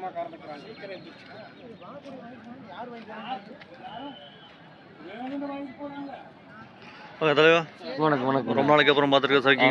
மொத்தமாக கறந்துக்கிறாங்க சீக்கிரம் தலைவா. வணக்கம் வணக்கம். ரொம்ப நாளைக்கு அப்புறம் பார்த்துருக்க சார்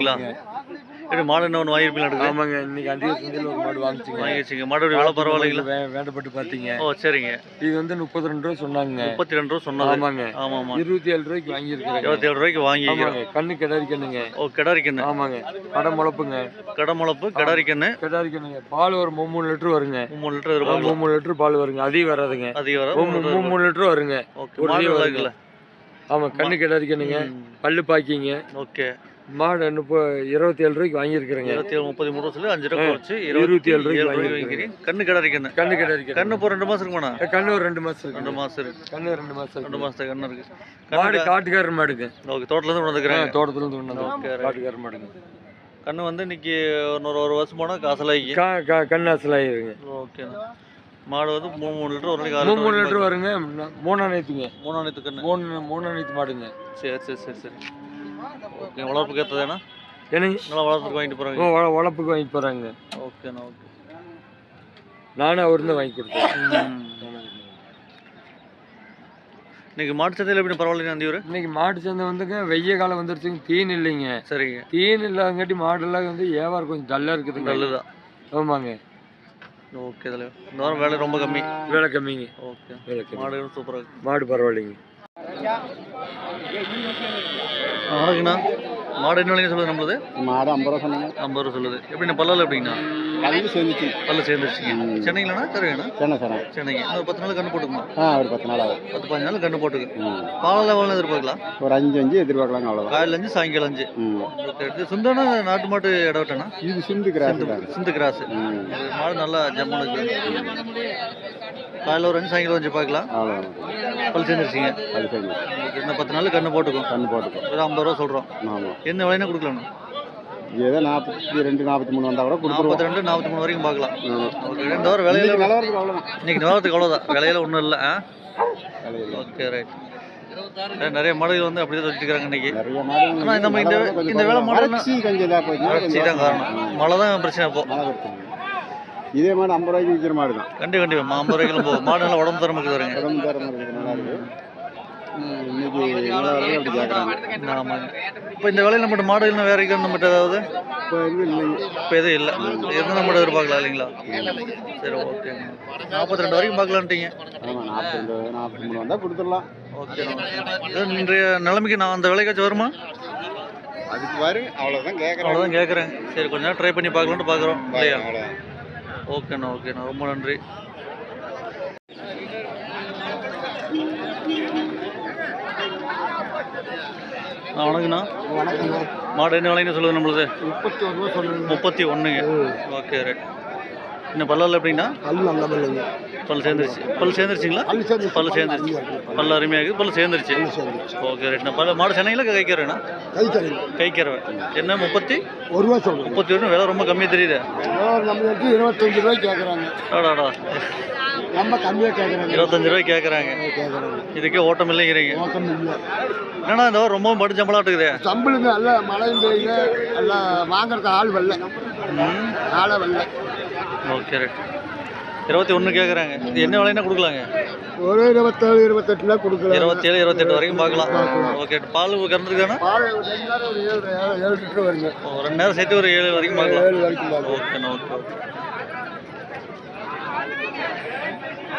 எப்படி மாடு என்ன ஒன்று வாங்கியிருப்பீங்களா ஆமாங்க இன்னைக்கு அதிக சந்தையில் ஒரு மாடு வாங்கிச்சிங்க. வாங்கி வச்சுங்க மாடு எப்படி விலை பரவாயில்லைங்களா? வேண்டப்பட்டு பார்த்தீங்க. ஓ சரிங்க. இது வந்து முப்பத்தி ரெண்டு ரூபா சொன்னாங்க. முப்பத்தி ரெண்டு ரூபா சொன்னது ஆமாங்க. ஆமாம் ஆமாம் இருபத்தி ஏழு ரூபாய்க்கு வாங்கியிருக்கிறேன் இருபத்தி ஏழு ரூபாய்க்கு வாங்கிக்கிறோம் கண்ணு கிடாரிக்கண்ணுங்க. ஓ கிடாரிக்கண்ணு. ஆமாங்க. கடை முளப்புங்க. கடமுளப்பு கிடாரிக்கண்ணு. கிடாரிக்கண்ணுங்க. பால் ஒரு மூணு லிட்டர் வருங்க. மூணு லிட்டர் மூணு மூணு லிட்டர் பால் வருங்க. அதிகம் வராதுங்க. அதிக வர மூணு மூணு லிட்டர் வருங்க. ஓகே. ஒரு மாடு தீவனம் நல்லா இருக்குல்ல ஆமா கண்ணு கிடாரிக்கண்ணுங்க. பல்லு பாக்கிங்க ஓகே. மாடு முப்ப இருபத்தி ஏழு ரூபாய்க்கு வாங்கியிருக்கிறேங்க. இருபத்தி ஏழு முப்பத்தி மூணு சொல்லி அஞ்சு ரூபா குறைச்சு இருபத்தி ஏழு ரூபாய்க்கு ரூபாய்க்கு வாங்கிக்கிறேன். வாங்கிக்கிறீங்க. கண்ணு கண்ணு கிடாரிக்கண்ணு கண்ணு இப்போ ரெண்டு மாசம் இருக்குமாண்ணா? கண்ணு ஒரு ரெண்டு மாசம் ரெண்டு மாசம் இருக்கு. கண்ணு ரெண்டு மாசம் ரெண்டு இருக்கு. மாசத்துக்கு கண்ணு இருக்கு. மாடு கண்ணு காட்டுக்காரர் மாடுங்க. ஓகே தோட்டத்துல இருந்து கொண்டு வந்துக்கிறேன் தோட்டத்துல இருந்து கொண்டு. Okay, right. காட்டுக்காரர் மாடுங்க. கண்ணு வந்து இன்னைக்கு இன்னொரு ஒரு வருஷம் போனா காசலாகி. கண்ணு அசலாயிருங்க ஓகேண்ணா மாடு வந்து மூணு மூணு லிட்டர் ஒரு நாளைக்கு மூணு மூணு லிட்டர் வருங்க. மூணாம் நேத்துங்க மூணாயிரத்து கண்ணு. மூணு மூணாம் நேத்து மாடுங்க. சரி சரி சரி சரி. ஓகே வளர்ப்புக்கு ஏற்றதாண்ணா என்னங்க? நல்லா வளர்ப்புக்கு வாங்கிட்டு போகிறாங்க வளர்ப்புக்கு வாங்கி போறாங்க. ஓகேண்ணா ஓகே. நானும் அவர் தான் வாங்கி கொடுத்தேன். இன்னைக்கு மாட்டு சந்தையில் எப்படி பரவாயில்லைங்க அந்தியூர் இன்னைக்கு மாட்டு சந்தை வந்துங்க வெய்ய காலம் வந்துருச்சுங்க தீன் இல்லைங்க. சரிங்க. தீன் இல்லாதங்காட்டி மாடெல்லாம் வந்து வியாபாரம் கொஞ்சம் டல்லா இருக்குதுங்க. நல்லதுதான் ஆமாங்க. ஓகே தலைவர். இந்த வாரம் வேலை ரொம்ப கம்மி. விலை கம்மிங்க. ஓகே. விலை மாடுகளும் சூப்பராக மாடு பரவாயில்லைங்க. ஆ, வணக்கண்ணா மாடு என்ன விலைங்க சொல்லுது நம்மளது? மாடு ஐம்பது ரூபா சொன்னாங்க. ஐம்பது ரூபா சொல்லுது. எப்படிண்ணா பல்லால் எப்படிங்கண்ணா? கலந்து சேர்ந்துச்சு. பல்ல சேர்ந்துருச்சுங்க. சென்னைங்களாண்ணா கருவேண்ணா சரிண்ணா சரிண்ணா சென்னைங்க. ஒரு பத்து நாள் கண்ணு போட்டுக்குமா ஆ ஒரு பத்து நாள் ஆகும். பத்து பதினஞ்சு நாள் கண்ணு போட்டுக்கு. பாலில் எவ்வளோ எதிர்பார்க்கலாம் ஒரு அஞ்சு அஞ்சு எதிர்பார்க்கலாங்க அவ்வளோதான் காலையில் அஞ்சு சாயங்காலம் அஞ்சு. சுந்தானா நாட்டு மாட்டு இடவட்டண்ணா இது சிந்து கிராஸ் சிந்து கிராஸ். மாடு நல்லா ஜம்முனுக்கு காலையில் ஒரு அஞ்சு சாயங்காலம் அஞ்சு பார்க்கலாம். அவ்வளோதான் பல் சேர்ந்துருச்சிங்க. இன்னும் பத்து நாள் கண்ணு போட்டுக்கும். கண்ணு போட்டுக்கோ ஒரு ஐம்பது ரூபா சொல்கிறோம் ஆமாம் என்ன விலைன்னா கொடுக்கலாண்ணா ஏதோ நாற்பத்தி ரெண்டு நாற்பத்தி மூணு வந்தால் கூட நாற்பத்தி ரெண்டு நாற்பத்தி மூணு வரைக்கும் பார்க்கலாம். இந்த வாரம் விலையில இன்னைக்கு நிலவரத்துக்கு அவ்வளோதான் இன்னைக்கு நிலவரத்துக்கு அவ்வளோதான் விலையில ஒன்றும் இல்லை ஆ. ஓகே ரைட் நிறைய மாடுகள் வந்து அப்படியே வச்சுக்கிறாங்க இன்னைக்கு. நிறைய மாடு ஆனா நம்ம இந்த இந்த வேலை வறட்சி கொஞ்சம் காரணம். மழை தான் பிரச்சனை பிரச்சனை. இதே மாடு ஐம்பது ரூபாய்க்கு விற்கிற மாடு தான் கண்டிப்பா. கண்டிப்பா ஐம்பது ரூபாய்க்கு போகும் மாடு நல்லா உடம்பு தரமுக்கு தருங்க உடம்பு தரம் இருக்குது நல்லா இருக்கு இன்னைக்கு நிலவரத்துக்கு அப்படி கேட்குறாங்க ஆமாங்க இப்போ இந்த வேலையில் நம்மகிட்ட மாடு இல்லை வேற எங்கே நம்மகிட்ட ஏதாவது? இப்போ எதுவும் இல்லைங்க இப்போ எதுவும் இல்லை. இருந்தால் நம்மகிட்ட எதிர்பார்க்கலாம் இல்லைங்களா? சரி ஓகேங்க நாற்பத்தி ரெண்டு வரைக்கும் பார்க்கலான்ட்டீங்க ஆமாம் நாற்பத்தி ரெண்டு நாற்பத்தி மூணு வந்தால் கொடுத்துடலாம் ஓகே இன்றைய நிலைமைக்கு நான் அந்த விலைக்காச்சும் வருமா? அதுக்கு வரும் அவ்வளோதான் கேட்குறோம் அவ்வளோதான் கேட்குறேன் சரி கொஞ்ச நேரம் ட்ரை பண்ணி பார்க்கலான்ட்டு பார்க்குறோம். இல்லையா? ஓகேண்ணா ஓகேண்ணா. ரொம்ப நன்றி. வணக்கண்ணா வணக்கங்க மாடு என்ன விலைன்னு சொல்லுது நம்மளுது? முப்பத்தி ஒரு ரூபா சொல்லுங்க. முப்பத்தி ஒன்றுங்க ஓகே ரைட். இன்னும் பல்லால் எப்படின்னா கல் நல்ல பிள்ளைங்க பல் சேர்ந்துருச்சு. பல் சேர்ந்துருச்சுங்களா? பல் சேர்ந்துருச்சு. பல் அருமையாக இருக்குது. பல் சேர்ந்துருச்சு. Okay right. நான் பல்ல மாடு சென்னையில் கைக்கிறேண்ணா. கைக்கிறவன் என்ன முப்பத்தி? ஒரு ரூபா சொல்லுங்க. முப்பத்தி ஒன்று விலை ரொம்ப கம்மியாக தெரியுது. இருபத்தஞ்சு ரூபாய் கேட்குறாங்க ஆடாடா ரொம்ப கம்மியாக கேட்குறாங்க இருபத்தஞ்சு ரூபாய் கேட்குறாங்க இதுக்கே ஓட்டம் இல்லைங்கிறீங்க. நோக்கம் இல்லை. என்னண்ணா இந்த ரொம்பவும் பட்டு சம்பளாட்டுக்குதே சம்பளுங்க நல்லா மழை பெய்யுது எல்லாம் வாங்குறதுக்கு ஆள் வரல. ஆளை வரல. Okay right. இருபத்தி ஒன்று கேட்குறாங்க இது என்ன விலைன்னா கொடுக்கலாங்க? ஒரு இருபத்தேழு இருபத்தெட்டுல கொடுக்கலாம். இருபத்தேழு இருபத்தெட்டு வரைக்கும் பார்க்கலாம். ஓகே பால் கறந்துருக்கு தானே? பால் ஏழு லிட்டர் வருங்க. ரெண்டு நேரம் சேர்த்து ஒரு ஏழு வரைக்கும் பார்க்கலாம். ஏழு வரைக்கும் ஓகேண்ணா ஓகே.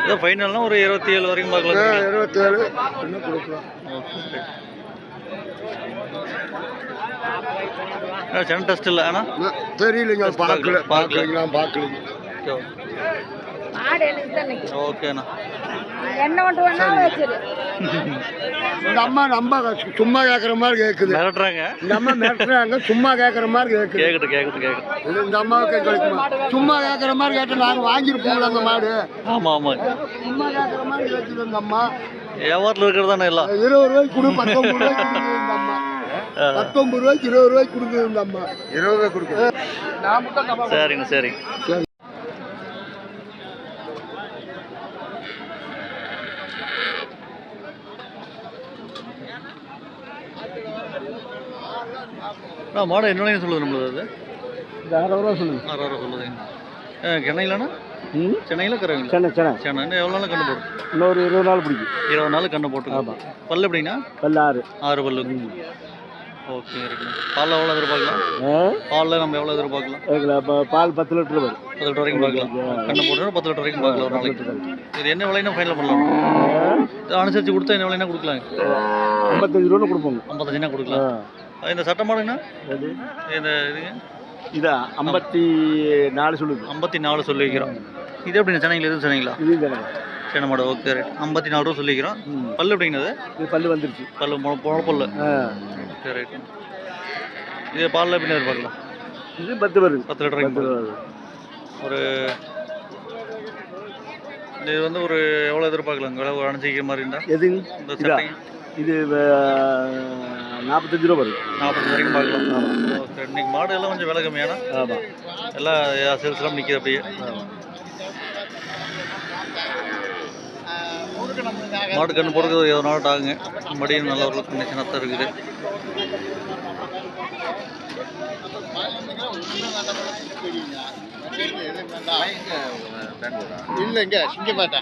ஏதோ ஃபைனல்னா ஒரு இருபத்தி ஏழு வரைக்கும் பார்க்கலாம். இருபத்தேழு இன்னும் கொடுக்கலாம். சென்னை டெஸ்ட் இல்லை ஆனால் தெரியலைங்க பார்க்கல. பார்க்கல. பார்க்கலைங்களா பார்க்கலைங்க ஓகே. மாடு எனக்கு தான். ஓகேண்ணா. என்ன ஒன்று வேணாலும் வச்சிரு. இந்த அம்மா நம்ம சும்மா கேட்குற மாதிரி கேட்குது மிரட்டுறாங்க. இந்த அம்மா மிரட்டுறாங்க சும்மா கேட்குற மாதிரி கேட்குது கேட்கட்டும் கேட்கட்டும் இது இந்த அம்மாவுக்கு கிடைக்குமா சும்மா கேட்குற மாதிரி கேட்டு நாங்கள் வாங்கியிருப்போம்ல அந்த மாடு. ஆமாம் ஆமாம் சும்மா கேட்குற மாதிரி கேட்குது இந்த அம்மா. வியாபாரத்தில் இருக்கிறது தானே எல்லாம்? இருபது ரூபாய்க்கு கொடு பத்தொம்பது ரூபாய்க்கு கொடுக்குது இந்த அம்மா. பத்தொம்பது ரூபாய்க்கு இருபது ரூபாய்க்கு கொடுக்குது இந்த அம்மா. இருபது ரூபாய் கொடுக்குது. சரிங்க சரிங்க. ஆ மாடு என்ன சொல்லுது நம்மளுது அது? இந்த அறுபது ரூபா சொல்லுங்க ஆறாயிரம் சொல்லுதுங்க கிணையிலண்ணா ம்? சென்னையில் கறவைங்களா சென்னை சென்னை. சென்னை. இன்னும் எவ்வளோ நாள் கண்ணு போடும் இன்னொரு இருபது நாள் பிடிக்கும். இருபது நாள் கண்ணு போட்டு ஆமாம் பல்லு எப்படின்னா பல்லு ஆறு. ஆறு பல்லு. ஓகே இருக்குண்ணா பாலில் எவ்வளோ எதிர்பார்க்கலாம்? பாலில் நம்ம எவ்வளோ எதிர்பார்க்கலாம்? பால் பத்து லிட்டர் வரும். பத்து லிட்டர் வரைக்கும் பார்க்கலாம். கண்ணு போட்டு பத்து லிட்டர் வரைக்கும் பார்க்கலாம் ஒரு நாளைக்கு. இது என்ன விலைன்னா ஃபைனல் பண்ணலாம். இது அனுசரித்து கொடுத்தா என்ன விலைன்னா கொடுக்கலாம். ஐம்பத்தஞ்சு ரூபா கொடுப்போங்க. ஐம்பத்தஞ்சுனா கொடுக்கலாம். இந்த சட்ட மாடுங்கண்ணா எது? இந்த இதுங்க. இதா? ஐம்பத்தி நாலு சொல்லுது. ஐம்பத்தி நாலு சொல்லி வைக்கிறோம் இது எப்படிங்க சென்னையில் எதுவும் சொன்னீங்களா இது தானே சென்னை மாடு ஓகே ரைட். ஐம்பத்தி நாலு ரூபா சொல்லிக்கிறோம். பல்லு எப்படிங்கிறது இது? பல்லு வந்துருச்சு. பல்லு முளை பல்லு. Okay right. இது பாலில் எப்படி எதிர்பார்க்கலாம் இது பத்து வருது. பத்து லிட்டர் ஒரு இது வந்து ஒரு எவ்வளோ எதிர்பார்க்கலாங்க விலை அனுசரிக்கிற மாதிரி இருந்தால் இந்த இதா? நாற்பத்தஞ்சு ரூபா வருது. நாற்பது வரைக்கும் பார்க்கலாம். ஆமாம் இன்னைக்கு மாடு எல்லாம் கொஞ்சம் விலை கம்மியானா? ஆமாம் எல்லாம் சேல்ஸ்லாம் நிற்கிது அப்படியே மாடு கண்ணு போடுறது நாள் ஆகுங்க மடியும் நல்ல ஒரு கண்டிஷனாக தான் இருக்குது. இல்லைங்க சிங்கப்பேட்டை.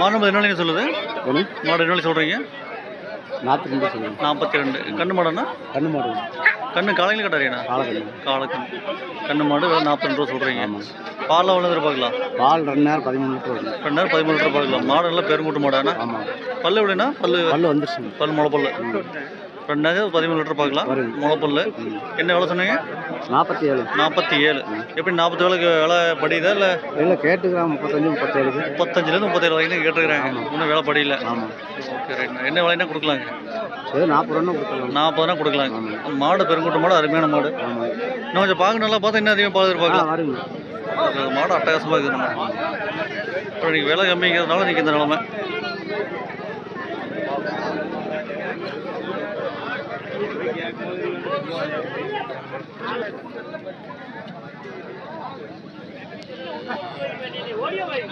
மாடு நம்ம என்ன சொல்லுது? மாடு என்ன சொல்கிறீங்க நாற்பத்தி ரெண்டு சொல்லுங்க. நாற்பத்தி ரெண்டு. கண்ணு மாடுன்னா கண்ணு மாடு. கண்ணு காலையில் கட்டாரியாண்ணா? காலக்கண்ணு காலக்கண்ணு கண்ணு மாடு நாற்பத்தி ரெண்டு ரூபா சொல்கிறீங்க பாலில் எவ்வளோ எதிர்பார்க்கலாம் பால் ரெண்டு நேரம் பதிமூணு லிட்டர் வருது ரெண்டு நேரம் பதிமூணு லிட்டர் பார்க்கலாம். மாடு எல்லாம் பெருங்கூட்டு மாடாண்ணா? பல்லு எப்படின்னா பல்லு பல்லு வந்துருச்சுங்க. பல் முளைப்பல்லு ரெண்டாயிரம் பதிமூணு லிட்டர் பார்க்கலாம். வருங்க. முளைப்பல்லு என்ன விலை சொன்னீங்க? நாற்பத்தி ஏழு நாற்பத்தி ஏழு எப்படி நாற்பத்தி ஏழுக்கு விலை படியுதா இல்லை? இல்லை கேட்டுக்கிறான். முப்பத்தஞ்சு முப்பத்தேழுக்கு முப்பத்தஞ்சுலேருந்து முப்பத்தேழு வரைக்கும் கேட்டுருக்குறாங்க. இன்னும் விலை படியில. ஆமாம் ஓகே ரைட். என்ன விலைன்னா கொடுக்கலாங்க? ஏதோ நாற்பது ரூபா கொடுக்கலாம். நாற்பதுனா கொடுக்கலாங்க. மாடு பெருங்கூட்ட மாடு அருமையான மாடு. இன்னும் கொஞ்சம் பார்க்க நல்லா பார்த்தா இன்னும் அதிகமாக பார்த்து ஆ பார்க்கலாம். மாடு அட்டகாசமாக இருக்குது அப்புறம் நீங்கள் விலை கம்மிங்கிறதுனால நீங்கள் இந்த நிலமை. ઓડિયો ભાઈ